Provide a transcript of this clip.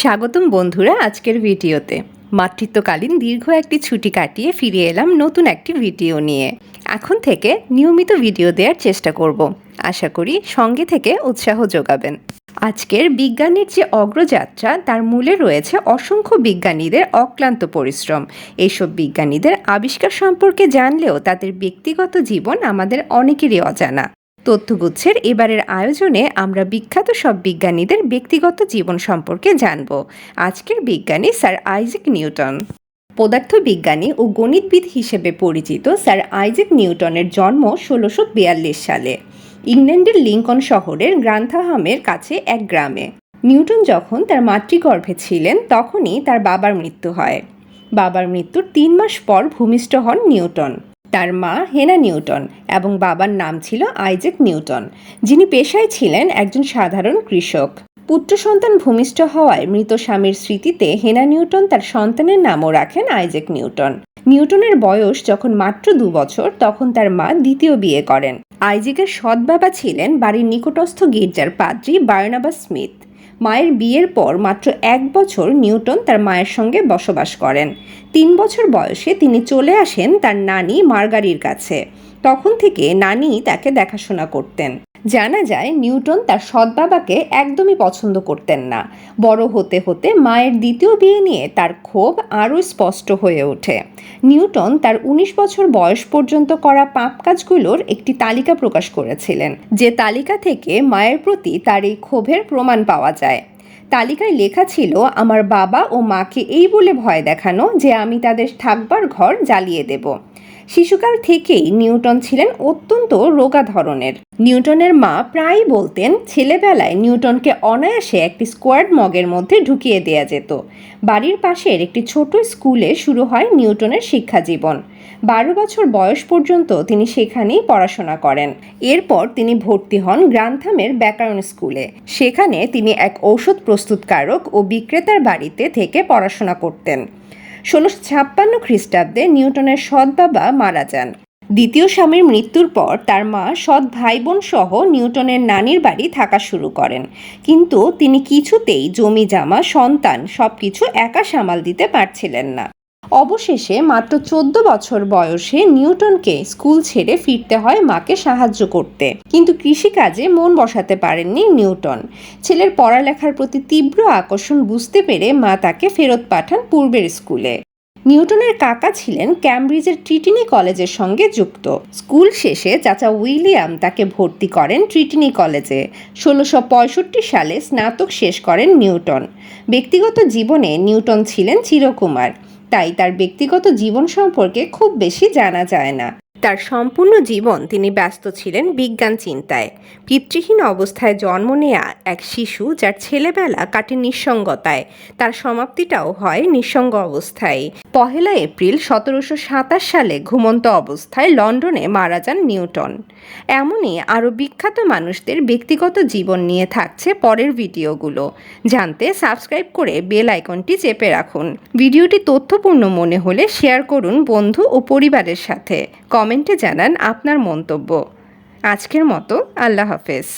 স্বাগতম বন্ধুরা আজকের ভিডিওতে। মাতৃত্বকালীন দীর্ঘ একটি ছুটি কাটিয়ে ফিরে এলাম নতুন একটি ভিডিও নিয়ে। এখন থেকে নিয়মিত ভিডিও দেওয়ার চেষ্টা করব। আশা করি সঙ্গে থেকে উৎসাহ যোগাবেন। আজকের বিজ্ঞানের যে অগ্রযাত্রা, তার মূলে রয়েছে অসংখ্য বিজ্ঞানীদের অক্লান্ত পরিশ্রম। এইসব বিজ্ঞানীদের আবিষ্কার সম্পর্কে জানলেও তাদের ব্যক্তিগত জীবন আমাদের অনেকেরই অজানা। তথ্যগুচ্ছের এবারের আয়োজনে আমরা বিখ্যাত সব বিজ্ঞানীদের ব্যক্তিগত জীবন সম্পর্কে জানব। আজকের বিজ্ঞানী স্যার আইজাক নিউটন। পদার্থবিজ্ঞানী ও গণিতবিদ হিসেবে পরিচিত স্যার আইজাক নিউটনের জন্ম ষোলোশো সালে। ইংল্যান্ডের লিঙ্কন শহরের গ্রান্থাহামের কাছে এক গ্রামে। নিউটন যখন তার মাতৃগর্ভে ছিলেন, তখনই তার বাবার মৃত্যু হয়। বাবার মৃত্যুর তিন মাস পর ভূমিষ্ঠ হন নিউটন। তার মা হেনা নিউটন এবং বাবার নাম ছিল আইজেক নিউটন, যিনি পেশায় ছিলেন একজন সাধারণ কৃষক। পুত্র সন্তান ভূমিষ্ঠ হওয়ায় মৃত স্বামীর স্মৃতিতে হেনা নিউটন তার সন্তানের নামও রাখেন আইজেক নিউটন। নিউটনের বয়স যখন মাত্র দু বছর, তখন তার মা দ্বিতীয় বিয়ে করেন। আইজেকের সৎ বাবা ছিলেন বাড়ির নিকটস্থ গির্জার পাদ্রী বার্নাবাস স্মিথ। মায়ের বিয়ের পর মাত্র এক বছর নিউটন তার মায়ের সঙ্গে বসবাস করেন। তিন বছর বয়সে তিনি চলে আসেন তার নানি মার্গারির কাছে। তখন থেকে নানি তাকে দেখাশোনা করতেন। জানা যায়, নিউটন তার সৎ বাবাকে একদমই পছন্দ করতেন না। বড় হতে হতে মায়ের দ্বিতীয় বিয়ে নিয়ে তার ক্ষোভ আরও স্পষ্ট হয়ে ওঠে। নিউটন তার ১৯ বছর বয়স পর্যন্ত করা পাপ কাজগুলোর একটি তালিকা প্রকাশ করেছিলেন, যে তালিকা থেকে মায়ের প্রতি তার এই ক্ষোভের প্রমাণ পাওয়া যায়। তালিকায় লেখা ছিল, আমার বাবা ও মাকে এই বলে ভয় দেখানো যে আমি তাদের থাকবার ঘর জ্বালিয়ে দেব। শিশুকাল থেকেই নিউটন ছিলেন অত্যন্ত রোগা ধরনের নিউটনের মা প্রায়ই বলতেন, ছেলেবেলায় নিউটনকে অনায়াসে একটি স্কোয়াড মগের মধ্যে ঢুকিয়ে দেয়া যেত। বাড়ির পাশের একটি ছোট স্কুলে শুরু হয় নিউটনের শিক্ষা জীবন। বারো বছর বয়স পর্যন্ত তিনি সেখানেই পড়াশোনা করেন। এরপর তিনি ভর্তি হন গ্রান্থামের ব্যাকরণ স্কুলে। সেখানে তিনি এক ঔষধ প্রস্তুতকারক ও বিক্রেতার বাড়িতে থেকে পড়াশোনা করতেন। ষোলোশো ছাপ্পান্ন খ্রিস্টাব্দে নিউটনের সৎ বাবা মারা যান। দ্বিতীয় স্বামীর মৃত্যুর পর তার মা সৎ ভাই বোন সহ নিউটনের নানির বাড়ি থাকা শুরু করেন। কিন্তু তিনি কিছুতেই জমি জামা সন্তান সব কিছু একা সামাল দিতে পারছিলেন না। অবশেষে মাত্র চোদ্দ বছর বয়সে নিউটনকে স্কুল ছেড়ে ফিরতে হয় মাকে সাহায্য করতে। কিন্তু কৃষিকাজে মন বসাতে পারেননি নিউটন। ছেলের পড়ালেখার প্রতি তীব্র আকর্ষণ বুঝতে পেরে মা তাকে ফেরত পাঠান পূর্বের স্কুলে। নিউটনের কাকা ছিলেন ক্যামব্রিজের ট্রিটিনি কলেজের সঙ্গে যুক্ত। স্কুল শেষে চাচা উইলিয়াম তাকে ভর্তি করেন ট্রিটিনি কলেজে। ষোলোশো পঁয়ষট্টি সালে স্নাতক শেষ করেন নিউটন। ব্যক্তিগত জীবনে নিউটন ছিলেন চিরকুমার। তাই তার ব্যক্তিগত জীবন সম্পর্কে খুব বেশি জানা যায় না। তার সম্পূর্ণ জীবন তিনি ব্যস্ত ছিলেন বিজ্ঞান চিন্তায়। পিতৃহীন অবস্থায় জন্ম নেয়া এক শিশু যার ছেলেবেলা কাটে নিঃসঙ্গতায়। তার সমাপ্তিটাও হয় নিঃসঙ্গ অবস্থায়। পহেলা এপ্রিল সতেরোশো সাতাশ সালে ঘুমন্ত অবস্থায় লন্ডনে মারা যান নিউটন। এমনই আরও বিখ্যাত মানুষদের ব্যক্তিগত জীবন নিয়ে থাকছে পরের ভিডিওগুলো। জানতে সাবস্ক্রাইব করে বেল আইকনটি চেপে রাখুন। ভিডিওটি তথ্যপূর্ণ মনে হলে শেয়ার করুন বন্ধু ও পরিবারের সাথে। কমেন্টে জানান আপনার মন্তব্য। আজকের মতো আল্লাহ হাফেজ।